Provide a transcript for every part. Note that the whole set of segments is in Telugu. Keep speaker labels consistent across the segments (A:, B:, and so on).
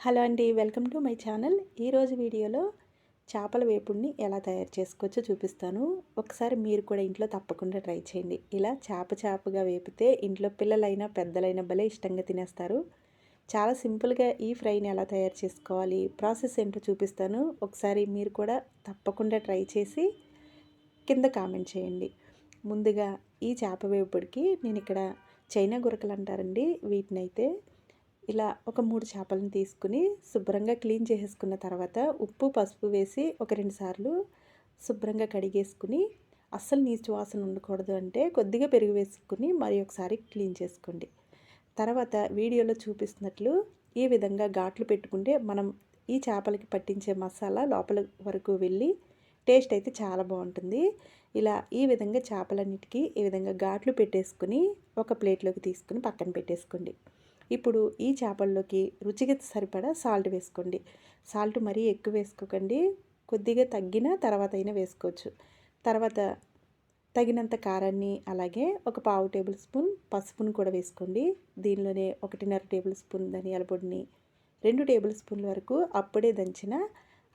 A: హలో అండి వెల్కమ్ టు మై ఛానల్. ఈరోజు వీడియోలో చేపల వేపుడిని ఎలా తయారు చేసుకోవచ్చో చూపిస్తాను. ఒకసారి మీరు కూడా ఇంట్లో తప్పకుండా ట్రై చేయండి. ఇలా చేప చేపగా వేపితే ఇంట్లో పిల్లలైనా పెద్దలైనా భలే ఇష్టంగా తినేస్తారు. చాలా సింపుల్గా ఈ ఫ్రైని ఎలా తయారు చేసుకోవాలి ప్రాసెస్ ఏంటో చూపిస్తాను. ఒకసారి మీరు కూడా తప్పకుండా ట్రై చేసి కింద కామెంట్ చేయండి. ముందుగా ఈ చేప వేపుడికి నేను ఇక్కడ చైనా గురకలు అంటారండి. వీటినైతే ఇలా ఒక మూడు చేపలను తీసుకుని శుభ్రంగా క్లీన్ చేసేసుకున్న తర్వాత ఉప్పు పసుపు వేసి ఒక రెండు సార్లు శుభ్రంగా కడిగేసుకుని అస్సలు నీచు వాసన ఉండకూడదు అంటే కొద్దిగా పెరుగు వేసుకుని మరి ఒకసారి క్లీన్ చేసుకోండి. తర్వాత వీడియోలో చూపిస్తున్నట్లు ఈ విధంగా ఘాట్లు పెట్టుకుంటే మనం ఈ చేపలకి పట్టించే మసాలా లోపల వరకు వెళ్ళి టేస్ట్ అయితే చాలా బాగుంటుంది. ఇలా ఈ విధంగా చేపలన్నిటికీ ఈ విధంగా ఘాట్లు పెట్టేసుకుని ఒక ప్లేట్లోకి తీసుకుని పక్కన పెట్టేసుకోండి. ఇప్పుడు ఈ చేపల్లోకి రుచికి సరిపడా సాల్ట్ వేసుకోండి. సాల్ట్ మరీ ఎక్కువ వేసుకోకండి. కొద్దిగా తగ్గిన తర్వాత అయినా వేసుకోవచ్చు. తర్వాత తగినంత కారాన్ని అలాగే ఒక పావు టేబుల్ స్పూన్ పసుపును కూడా వేసుకోండి. దీనిలోనే ఒకటిన్నర టేబుల్ స్పూన్ ధనియాల పొడిని రెండు టేబుల్ స్పూన్ల వరకు అప్పుడే దంచిన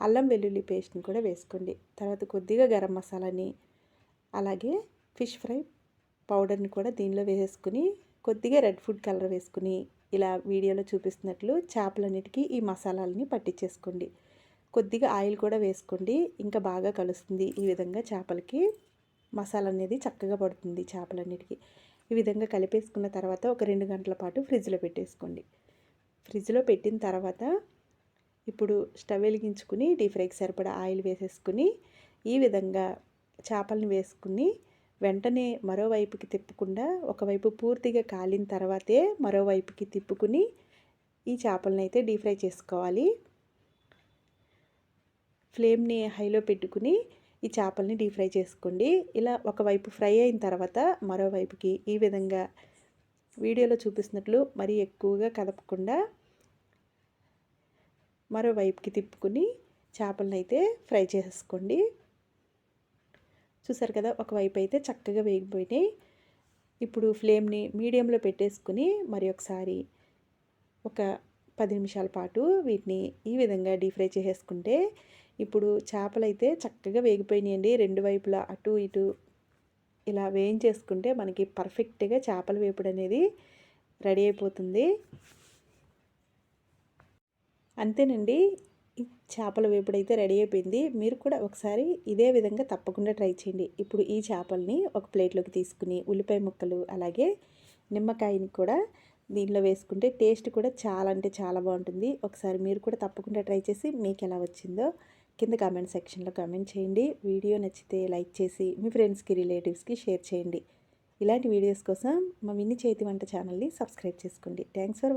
A: అల్లం వెల్లుల్లి పేస్ట్ని కూడా వేసుకోండి. తర్వాత కొద్దిగా గరం మసాలాని అలాగే ఫిష్ ఫ్రై పౌడర్ని కూడా దీనిలో వేసుకుని కొద్దిగా రెడ్ ఫుడ్ కలర్ వేసుకుని ఇలా వీడియోలో చూపిస్తున్నట్లు చేపలన్నిటికీ ఈ మసాలాలని పట్టించేసుకోండి. కొద్దిగా ఆయిల్ కూడా వేసుకోండి. ఇంకా బాగా కలుస్తుంది ఈ విధంగా చేపలకి. మసాలా అనేది చక్కగా పడుతుంది చేపలన్నిటికీ. ఈ విధంగా కలిపేసుకున్న తర్వాత ఒక రెండు గంటల పాటు ఫ్రిడ్జ్లో పెట్టేసుకోండి. ఫ్రిడ్జ్లో పెట్టిన తర్వాత ఇప్పుడు స్టవ్ వెలిగించుకుని డీప్ ఫ్రైకి సరిపడా ఆయిల్ వేసేసుకుని ఈ విధంగా చేపలను వేసుకుని వెంటనే మరోవైపుకి తిప్పకుండా ఒకవైపు పూర్తిగా కాలిన తర్వాతే మరోవైపుకి తిప్పుకుని ఈ చేపలను అయితే డీప్ ఫ్రై చేసుకోవాలి. ఫ్లేమ్ని హైలో పెట్టుకుని ఈ చేపల్ని డీప్ ఫ్రై చేసుకోండి. ఇలా ఒకవైపు ఫ్రై అయిన తర్వాత మరోవైపుకి ఈ విధంగా వీడియోలో చూపిస్తున్నట్లు మరీ ఎక్కువగా కదపకుండా మరోవైపుకి తిప్పుకుని చేపలను అయితే ఫ్రై చేసుకోండి. చూసారు కదా ఒకవైపు అయితే చక్కగా వేగిపోయినాయి. ఇప్పుడు ఫ్లేమ్ని మీడియంలో పెట్టేసుకుని మరి ఒకసారి ఒక పది నిమిషాల పాటు వీటిని ఈ విధంగా డీప్ ఫ్రై చేసేసుకుంటే ఇప్పుడు చేపలు అయితే చక్కగా వేగిపోయినాయండి. రెండు వైపులా అటు ఇటు ఇలా వేయించేసుకుంటే మనకి పర్ఫెక్ట్గా చేపల వేపుడు అనేది రెడీ అయిపోతుంది. అంతేనండి. చేపల వేపుడు అయితే రెడీ అయిపోయింది. మీరు కూడా ఒకసారి ఇదే విధంగా తప్పకుండా ట్రై చేయండి. ఇప్పుడు ఈ చేపల్ని ఒక ప్లేట్లోకి తీసుకుని ఉల్లిపాయ ముక్కలు అలాగే నిమ్మకాయని కూడా దీనిలో వేసుకుంటే టేస్ట్ కూడా చాలా అంటే చాలా బాగుంటుంది. ఒకసారి మీరు కూడా తప్పకుండా ట్రై చేసి మీకు ఎలా వచ్చిందో కింద కామెంట్ సెక్షన్లో కామెంట్ చేయండి. వీడియో నచ్చితే లైక్ చేసి మీ ఫ్రెండ్స్కి రిలేటివ్స్కి షేర్ చేయండి. ఇలాంటి వీడియోస్ కోసం మా మిన్ని చేతి వంట ఛానల్ని సబ్స్క్రైబ్ చేసుకోండి. Thanks for